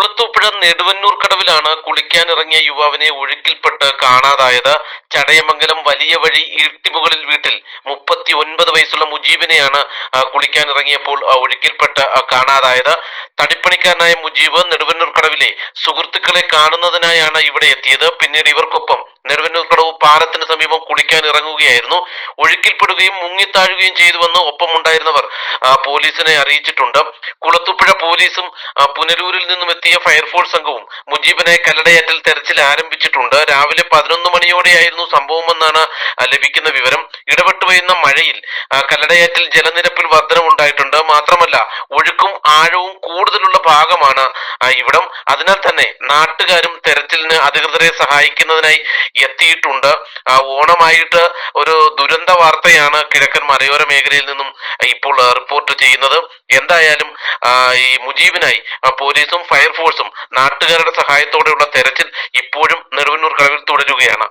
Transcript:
കുളത്തൂപ്പുഴ നെടുവന്നൂർ കടവിലാണ് കുളിക്കാനിറങ്ങിയ യുവാവിനെ ഒഴുക്കിൽപ്പെട്ട് കാണാതായത്. ചടയമംഗലം വലിയ വഴി ഈട്ടിമുകളിൽ വീട്ടിൽ മുപ്പത്തി ഒൻപത് വയസ്സുള്ള മുജീബിനെയാണ് കുളിക്കാനിറങ്ങിയപ്പോൾ ഒഴുക്കിൽപ്പെട്ട് കാണാതായത്. തടിപ്പണിക്കാരനായ മുജീബ് നെടുവന്നൂർ കടവിലെ സുഹൃത്തുക്കളെ കാണുന്നതിനായാണ് ഇവിടെ എത്തിയത്. പിന്നീട് ഇവർക്കൊപ്പം നെടുവന്നൂർ കടവ് പാലത്തിന് സമീപം കുളിക്കാൻ ഇറങ്ങുകയായിരുന്നു. ഒഴുക്കിൽപ്പെടുകയും മുങ്ങിത്താഴുകയും ചെയ്തുവെന്ന് ഒപ്പമുണ്ടായിരുന്നവർ പോലീസിനെ അറിയിച്ചിട്ടുണ്ട്. കുളത്തുപ്പുഴ പോലീസും പുനരൂരിൽ നിന്നും എത്തിയ ഫയർഫോഴ്സ് സംഘവും മുജീബിനെ കല്ലടയേറ്റൽ തെരച്ചിൽ ആരംഭിച്ചിട്ടുണ്ട്. രാവിലെ പതിനൊന്ന് മണിയോടെയായിരുന്നു സംഭവമെന്നാണ് ലഭിക്കുന്ന വിവരം. ഇടപെട്ടു വരുന്ന മഴയിൽ കല്ലടയേറ്റൽ ജലനിരപ്പിൽ വർധനമുണ്ടായിട്ടുണ്ട്. മാത്രമല്ല ഒഴുക്കും ആഴവും കൂടുതലുള്ള ഭാഗമാണ്. ഇവിടം അതിനാൽ തന്നെ നാട്ടുകാരും തെരച്ചിലിന് അധികൃതരെ സഹായിക്കുന്നതിനായി എത്തിയിട്ടുണ്ട്. ഓണമായിട്ട് ഒരു ദുരന്ത വാർത്തയാണ് കിഴക്കൻ മലയോര മേഖലയിൽ നിന്നും ഇപ്പോൾ റിപ്പോർട്ട് ചെയ്യുന്നത്. എന്തായാലും ഈ മുജീബിനായി പോലീസും ഫയർഫോഴ്സും നാട്ടുകാരുടെ സഹായത്തോടെയുള്ള തെരച്ചിൽ ഇപ്പോഴും നെടുവന്നൂർ കടവിൽ തുടരുകയാണ്.